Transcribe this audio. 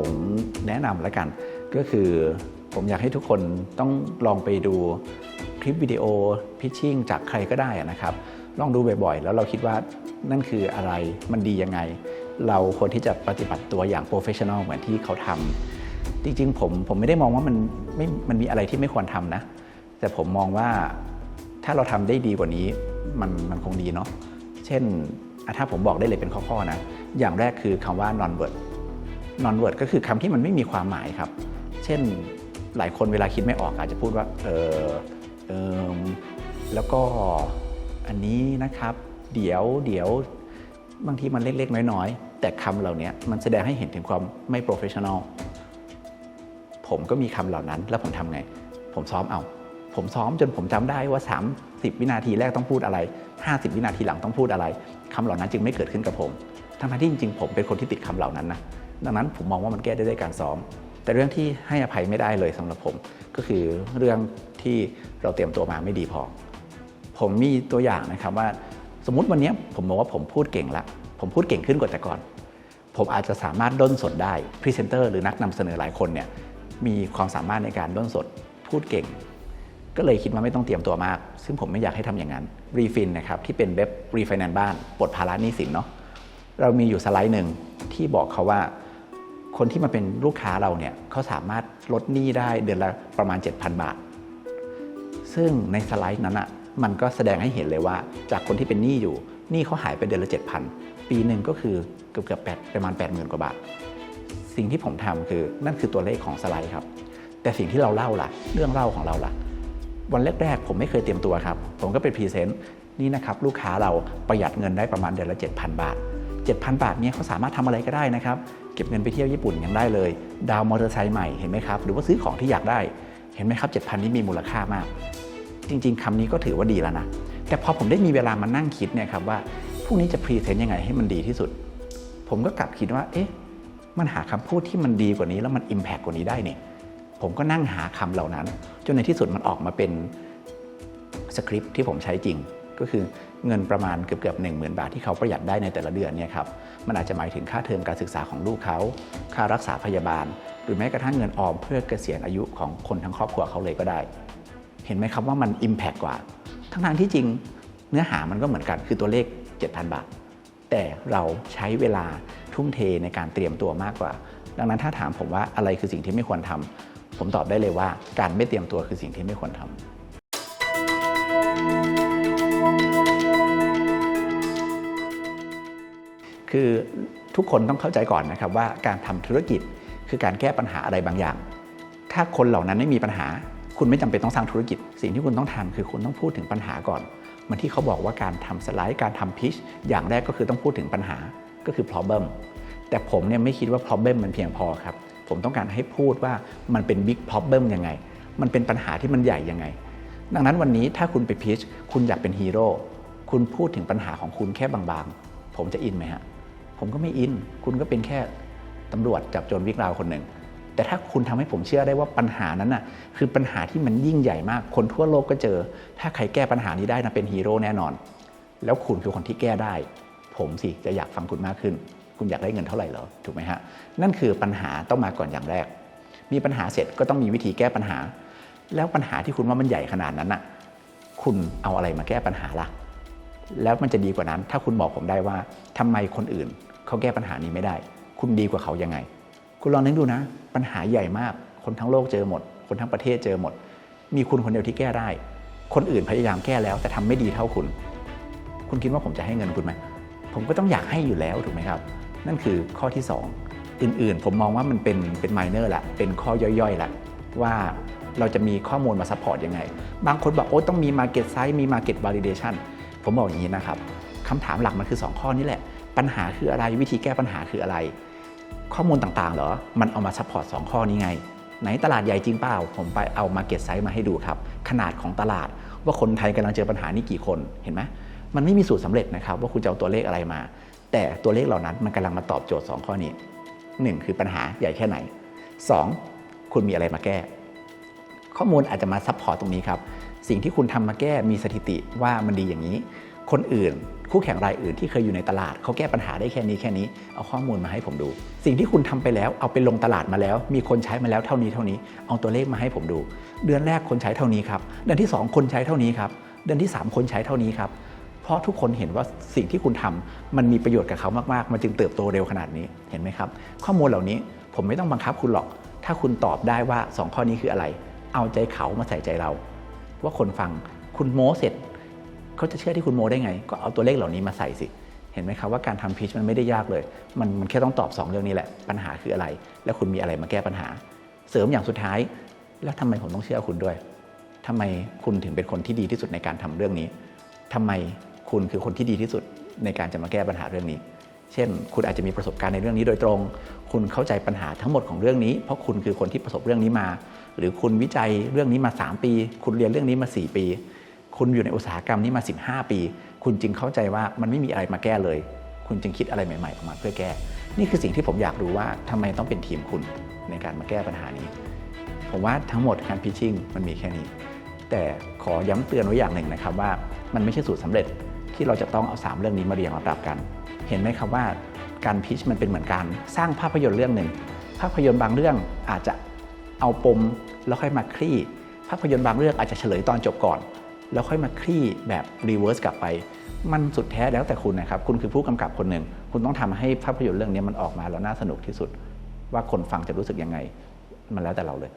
ผมแนะนำแล้วกัน ก็คือผมอยากให้ทุกคนต้องลองไปดูคลิปวิดีโอพิชชิ่งจากใครก็ได้นะครับ ลองดูบ่อยๆ แล้วเราคิดว่านั่นคืออะไรมันดียังไง เราควรที่จะปฏิบัติตัวอย่างโปรเฟชชั่นอลเหมือนที่เขาทำจริงๆ ผมผมไม่ได้มองว่ามันไม่มันมีอะไรที่ไม่ควรทำนะ แต่ผมมองว่าถ้าเราทำได้ดีกว่านี้มันมันคงดีเนาะเช่นถ้าผมบอกได้เลยเป็นข้อๆนะ อย่างแรกคือคำว่า non word non word ก็คือคำที่มันไม่มีความหมายครับ เช่นหลายคนเวลาคิดไม่ออกอาจจะพูดว่าเออเออแล้วก็อันนี้นะครับ เดี๋ยวเดี๋ยวบางทีมันเล็กๆ น้อยๆ แต่คำเหล่านี้มันแสดงให้เห็นถึงความไม่ professional ผมก็มีคำเหล่านั้นแล้วผมทำไง ผมซ้อมเอา ผมซ้อมจนผมจำได้ว่า 30 วินาทีแรกต้องพูดอะไร 50 วินาทีหลังต้องพูดอะไรคำเหล่านั้นจึงไม่เกิดขึ้นกับผม ทั้งที่จริงๆผมเป็นคนที่ติดคำเหล่านั้นนะดังนั้นผมมองว่ามันแก้ได้ด้วยการซ้อม แต่เรื่องที่ให้อภัยไม่ได้เลยสำหรับผม ก็คือเรื่องที่เราเตรียมตัวมาไม่ดีพอ ผมมีตัวอย่างนะครับว่า สมมุติวันนี้ผมบอกว่าผมพูดเก่งละผมพูดเก่งขึ้นกว่าแต่ก่อน ผมอาจจะสามารถด้นสดได้พรีเซนเตอร์หรือนักนำเสนอหลายคนเนี่ยมีความสามารถในการด้นสดพูดเก่ง ก็เลยคิดว่าไม่ต้องเตรียมตัวมาก ซึ่งผมไม่อยากให้ทำอย่างนั้นรีฟินนะครับที่เป็นเว็บรีไฟแนนซ์บ้านปลดภาระหนี้สินเนาะ เรามีอยู่สไลด์หนึ่งที่บอกเขาว่า คนที่มาเป็นลูกค้าเราเนี่ยเขาสามารถลดหนี้ได้เดือนละประมาณ 7,000 บาท ซึ่งในสไลด์นั้นอะ่ะมันก็แสดงให้เห็นเลยว่า จากคนที่เป็นหนี้อยู่หนี้เขาหายไปเดือนละ 7,000 ปีหนึ่งก็คือเกือบเกือบแปดประมาณ 80,000 กว่าบาท สิ่งที่ผมทำคือนั่นคือตัวเลขของสไลด์ครับ แต่สิ่งที่เราเล่าล่ะ เรื่องเล่าของเราล่ะ วันแรกๆผมไม่เคยเตรียมตัวครับ ผมก็เป็นพรีเซนต์นี่นะครับลูกค้าเราประหยัดเงินได้ประมาณเดือนละ 7,000 บาท 7,000 บาทเนี่ยเขาสามารถทำอะไรก็ได้นะครับ เก็บเงินไปเที่ยวญี่ปุ่นยังได้เลย ดาวมอเตอร์ไซค์ใหม่เห็นไหมครับ หรือว่าซื้อของที่อยากได้ เห็นไหมครับ 7,000 นี้มีมูลค่ามาก จริง ๆคำนี้ก็ถือว่าดีแล้วนะ แต่พอผมได้มีเวลามานั่งคิดเนี่ยครับว่าพรุ่งนี้จะพรีเซนต์ยังไงให้มันดีที่สุด ผมก็กลับคิดว่า เอ๊ะ มันหาคำพูดที่มันดีกว่านี้แล้วมันอิมแพกกว่านี้ได้เนี่ย ผมก็นั่งหาคำเหล่านั้น จนในที่สุดมันออกมาเป็นสคริปต์ที่ผมใช้จริง ก็คือเงินประมาณเกือบเกือบหนึ่งหมื่นบาทที่เขาประหยัดได้ในแต่ละเดือนเนี่ยครับมันอาจจะหมายถึงค่าเทอมการศึกษาของลูกเขา ค่ารักษาพยาบาล หรือแม้กระทั่งเงินออมเพื่อเกษียณอายุของคนทั้งครอบครัวเขาเลยก็ได้ เห็นไหมครับว่ามัน Impact กว่า ทั้งทางที่จริงเนื้อหามันก็เหมือนกันคือตัวเลข 7,000 บาท แต่เราใช้เวลาทุ่มเทในการเตรียมตัวมากกว่า ดังนั้นถ้าถามผมว่าอะไรคือสิ่งที่ไม่ควรทำผมตอบได้เลยว่าการไม่เตรียมตัวคือสิ่งที่ไม่ควรทำ คือทุกคนต้องเข้าใจก่อนนะครับว่าการทำธุรกิจคือการแก้ปัญหาอะไรบางอย่าง ถ้าคนเหล่านั้นไม่มีปัญหา คุณไม่จำเป็นต้องสร้างธุรกิจ สิ่งที่คุณต้องทำคือคุณต้องพูดถึงปัญหาก่อนเหมือนที่เขาบอกว่าการทำสไลด์การทำพิชอย่างแรกก็คือต้องพูดถึงปัญหาก็คือ problem แต่ผมเนี่ยไม่คิดว่า problem มันเพียงพอครับ ผมต้องการให้พูดว่ามันเป็น big problem ยังไง มันเป็นปัญหาที่มันใหญ่ยังไง ดังนั้นวันนี้ถ้าคุณไปพิชคุณอยากเป็นฮีโร่คุณพูดถึงปัญหาของคุณแค่บางๆ ผมจะอินไหมฮะ ผมก็ไม่อิน คุณก็เป็นแค่ตำรวจจับโจรวิกราวคนหนึ่ง แต่ถ้าคุณทำให้ผมเชื่อได้ว่าปัญหานั้นน่ะคือปัญหาที่มันยิ่งใหญ่มาก คนทั่วโลกก็เจอ ถ้าใครแก้ปัญหานี้ได้นะเป็นฮีโร่แน่นอน แล้วคุณคือคนที่แก้ได้ ผมสิจะอยากฟังคุณมากขึ้น คุณอยากได้เงินเท่าไหร่เหรอถูกไหมฮะนั่นคือปัญหาต้องมาก่อนอย่างแรก มีปัญหาเสร็จก็ต้องมีวิธีแก้ปัญหา แล้วปัญหาที่คุณว่ามันใหญ่ขนาดนั้นน่ะคุณเอาอะไรมาแก้ปัญหาล่ะแล้วมันจะดีกว่านั้น ถ้าคุณบอกผมได้ว่าทำไมคนอื่น เขาแก้ปัญหานี้ไม่ได้ คุณดีกว่าเขายังไง คุณลองนึกดูนะ ปัญหาใหญ่มาก คนทั้งโลกเจอหมด คนทั้งประเทศเจอหมด มีคุณคนเดียวที่แก้ได้ คนอื่นพยายามแก้แล้ว แต่ทำไม่ดีเท่าคุณ คุณคิดว่าผมจะให้เงินคุณไหมผมก็ต้องอยากให้อยู่แล้วถูกไหมครับ นั่นคือข้อที่ 2 อื่นๆ ผมมองว่ามันเป็นเป็นไมเนอร์แหละเป็นข้อย่อยๆแหละว่าเราจะมีข้อมูลมาซัพพอร์ตยังไง บางคนบอกโอ้ต้องมี Market Size มี Market Validation ผมบอกอย่างนี้นะครับคำถามหลักมันคือ 2 ข้อนี้แหละ ปัญหาคืออะไรวิธีแก้ปัญหาคืออะไร ข้อมูลต่างๆ เหรอ มันเอามาซัพพอร์ตสข้อนี้ไง ไหนตลาดใหญ่จริงเปล่า ผมไปเอา Market Size มาให้ดูครับ ขนาดของตลาดว่าคนไทยกำลังเจอปัญหานี้กี่คนเห็นไหมมันไม่มีสูตรสำเร็จนะครับ ว่าคุณจะเอาตัวเลขอะไรมา แต่ตัวเลขเหล่านั้นมันกำลังมาตอบโจทย์ 2 ข้อนี้ 1 คือปัญหาใหญ่แค่ไหน 2 คุณมีอะไรมาแก้ ข้อมูลอาจจะมาซัพพอร์ตตรงนี้ครับสิ่งที่คุณทำมาแก้มีสถิติว่ามันดีอย่างนี้ คนอื่น คู่แข่งรายอื่นที่เคยอยู่ในตลาดเขาแก้ปัญหาได้แค่นี้แค่นี้ เอาข้อมูลมาให้ผมดู สิ่งที่คุณทำไปแล้วเอาไปลงตลาดมาแล้ว มีคนใช้มาแล้วเท่านี้เท่านี้ เอาตัวเลขมาให้ผมดู เดือนแรกคนใช้เท่านี้ครับเดือนที่ 2 คนใช้เท่านี้ครับเดือนที่ 3 คนใช้เท่านี้ครับเพราะทุกคนเห็นว่าสิ่งที่คุณทำมันมีประโยชน์กับเขามากๆ มันจึงเติบโตเร็วขนาดนี้เห็นไหมครับ ข้อมูลเหล่านี้ผมไม่ต้องบังคับคุณหรอก ถ้าคุณตอบได้ว่า 2 ข้อนี้คืออะไร เอาใจเขามาใส่ใจเรา ว่าคนฟังคุณโม้เสร็จ เขาจะเชื่อที่คุณโมได้ไง ก็เอาตัวเลขเหล่านี้มาใส่สิ เห็นไหมครับว่าการทำพิชมันไม่ได้ยากเลย มันมันแค่ต้องตอบ 2 เรื่องนี้แหละ ปัญหาคืออะไร แล้วคุณมีอะไรมาแก้ปัญหา เสริมอย่างสุดท้าย แล้วทำไมผมต้องเชื่อคุณด้วยทำไมคุณถึงเป็นคนที่ดีที่สุดในการทำเรื่องนี้ทำไมคุณคือคนที่ดีที่สุดในการจะมาแก้ปัญหาเรื่องนี้ เช่น คุณอาจจะมีประสบการณ์ในเรื่องนี้โดยตรง คุณเข้าใจปัญหาทั้งหมดของเรื่องนี้ เพราะคุณคือคนที่ประสบเรื่องนี้มา หรือคุณวิจัยเรื่องนี้มา 3 ปี คุณเรียนเรื่องนี้มา 4 ปี คุณอยู่ในอุตสาหกรรมนี้มา 15 ปี คุณจึงเข้าใจว่ามันไม่มีอะไรมาแก้เลย คุณจึงคิดอะไรใหม่ๆออกมาเพื่อแก้ นี่คือสิ่งที่ผมอยากรู้ว่าทำไมต้องเป็นทีมคุณในการมาแก้ปัญหานี้ ผมว่าทั้งหมดการพิชชิ่งมันมีแค่นี้ แต่ขอย้ำเตือนไว้อย่างหนึ่งนะครับว่ามันไม่ใช่สูตรสำเร็จที่เราจะต้องเอา 3 เรื่องนี้มาเรียงมาปรับกัน เห็นไหมครับว่าการพิชมันเป็นเหมือนการสร้างภาพยนตร์เรื่องหนึ่ง ภาพยนตร์บางเรื่องอาจจะเอาปมแล้วค่อยมาคลี่ ภาพยนตร์บางเรื่องอาจจะเฉลยตอนจบก่อน แล้วค่อยมาคลี่แบบรีเวิร์สกลับไป มันสุดแท้แล้วแต่คุณนะครับ คุณคือผู้กำกับคนหนึ่ง คุณต้องทำให้ภาพยนตร์เรื่องนี้มันออกมาแล้วน่าสนุกที่สุด ว่าคนฟังจะรู้สึกยังไง มันแล้วแต่เราเลย